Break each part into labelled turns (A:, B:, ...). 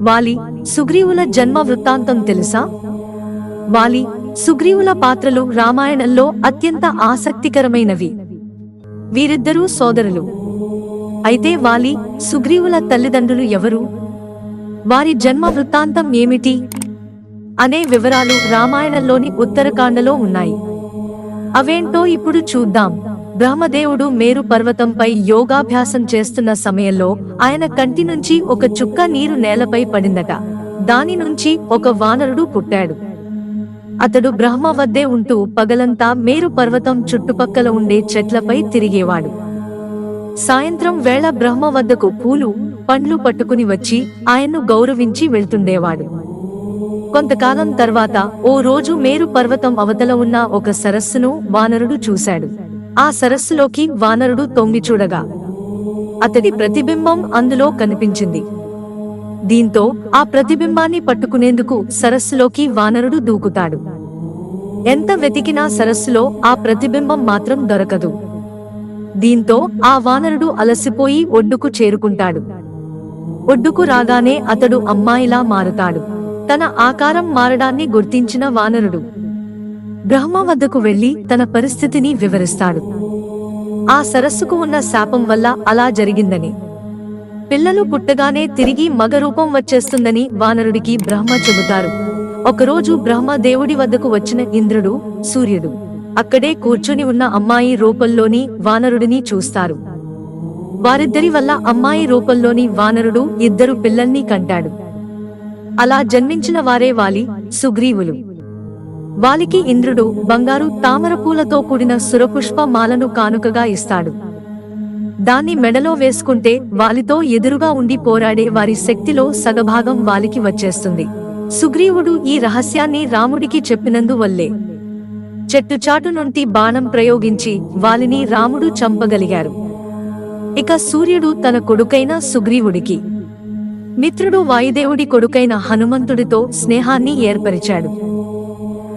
A: వాలి సుగ్రీవుల జన్మ వృత్తాంతం తెలుసా? వాలి సుగ్రీవుల పాత్రలు రామాయణంలో అత్యంత ఆసక్తికరమైనవి. వీరిద్దరూ సోదరులు. అయితే వాలి సుగ్రీవుల తల్లిదండ్రులు ఎవరు? వారి జన్మ వృత్తాంతం ఏమిటి? అనే వివరాలు రామాయణంలోని ఉత్తరకాండలో ఉన్నాయి. అవేంటో ఇప్పుడు చూద్దాం. బ్రహ్మదేవుడు మేరు పర్వతంపై యోగాభ్యాసం చేస్తున్న సమయంలో ఆయన కంటి నుంచి ఒక చుక్క నీరు నేలపై పడిందట. దాని నుంచి ఒక వానరుడు పుట్టాడు. అతడు బ్రహ్మ వద్దే ఉంటూ పగలంతా మేరు పర్వతం చుట్టుపక్కల ఉండే చెట్లపై తిరిగేవాడు. సాయంత్రం వేళ బ్రహ్మ వద్దకు పూలు పండ్లు పట్టుకుని వచ్చి ఆయన్ను గౌరవించి వెళ్తుండేవాడు. కొంతకాలం తర్వాత ఓ రోజు మేరు పర్వతం అవతల ఉన్న ఒక సరస్సును వానరుడు చూశాడు. ఆ సరస్సులోకి వానరుడు తొంగిచూడగా అతడి ప్రతిబింబం అందులో కనిపించింది. దీంతో ఆ ప్రతిబింబాన్ని పట్టుకునేందుకు సరస్సులోకి వానరుడు దూకుతాడు. ఎంత వెతికినా సరస్సులో ఆ ప్రతిబింబం మాత్రం దొరకదు. దీంతో ఆ వానరుడు అలసిపోయి ఒడ్డుకు చేరుకుంటాడు. ఒడ్డుకు రాగానే అతడు అమ్మాయిలా మారుతాడు. తన ఆకారం మారడాన్ని గుర్తించిన వానరుడు బ్రహ్మ వద్దకు వెళ్ళి తన పరిస్థితిని వివరిస్తాడు. ఆ సరస్సుకు ఉన్న శాపం వల్ల అలా జరిగిందని. పిల్లలు పుట్టగానే తిరిగి మగ రూపం వచ్చేస్తుందని వానరుడికి బ్రహ్మ చెబుతారు. ఒకరోజు బ్రహ్మ దేవుడి వద్దకు వచ్చిన ఇంద్రుడు సూర్యుడు. అక్కడే కూర్చుని ఉన్న అమ్మాయి రూపంలోని వానరుడిని చూస్తారు. వారిద్దరి వల్ల అమ్మాయి రూపంలోని వానరుడు ఇద్దరు పిల్లల్ని కంటాడు. అలా జన్మించిన వారే వాలి సుగ్రీవులు. వాలికి ఇంద్రుడు బంగారు తామరపూలతో కూడిన సురపుష్ప మాలను కానుకగా ఇస్తాడు. దాన్ని మెడలో వేసుకుంటే వాలితో ఎదురుగా ఉండి పోరాడే వారి శక్తిలో సగభాగం వాలికి వచ్చేస్తుంది. సుగ్రీవుడు ఈ రహస్యాన్ని రాముడికి చెప్పినందువల్లే చెట్టుచాటు నుండి బాణం ప్రయోగించి వాలిని రాముడు చంపగలిగారు. ఇక సూర్యుడు తన కొడుకైన సుగ్రీవుడికి. మిత్రుడు వాయుదేవుడి కొడుకైన హనుమంతుడితో స్నేహాన్ని ఏర్పరిచాడు.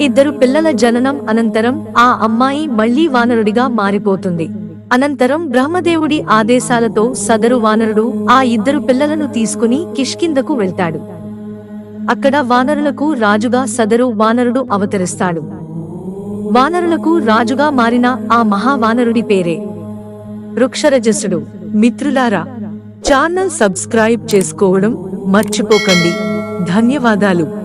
A: ఇద్దరు పిల్లల జననం అనంతరం ఆ అమ్మాయి మళ్ళీ వానరుడిగా మారిపోతుంది. అనంతరం బ్రహ్మదేవుడి ఆదేశాలతో సదరు వానరుడు ఆ ఇద్దరు పిల్లలను తీసుకుని కిష్కిందకు వెళ్తాడు. అక్కడ వానరులకు రాజుగా సదరు వానరుడు అవతరిస్తాడు. వానరులకు రాజుగా మారిన ఆ మహావానరుడి పేరే వృక్షరజసుడు. మిత్రులారా ఛానల్ సబ్స్క్రైబ్ చేసుకోవడం మర్చిపోకండి. ధన్యవాదాలు.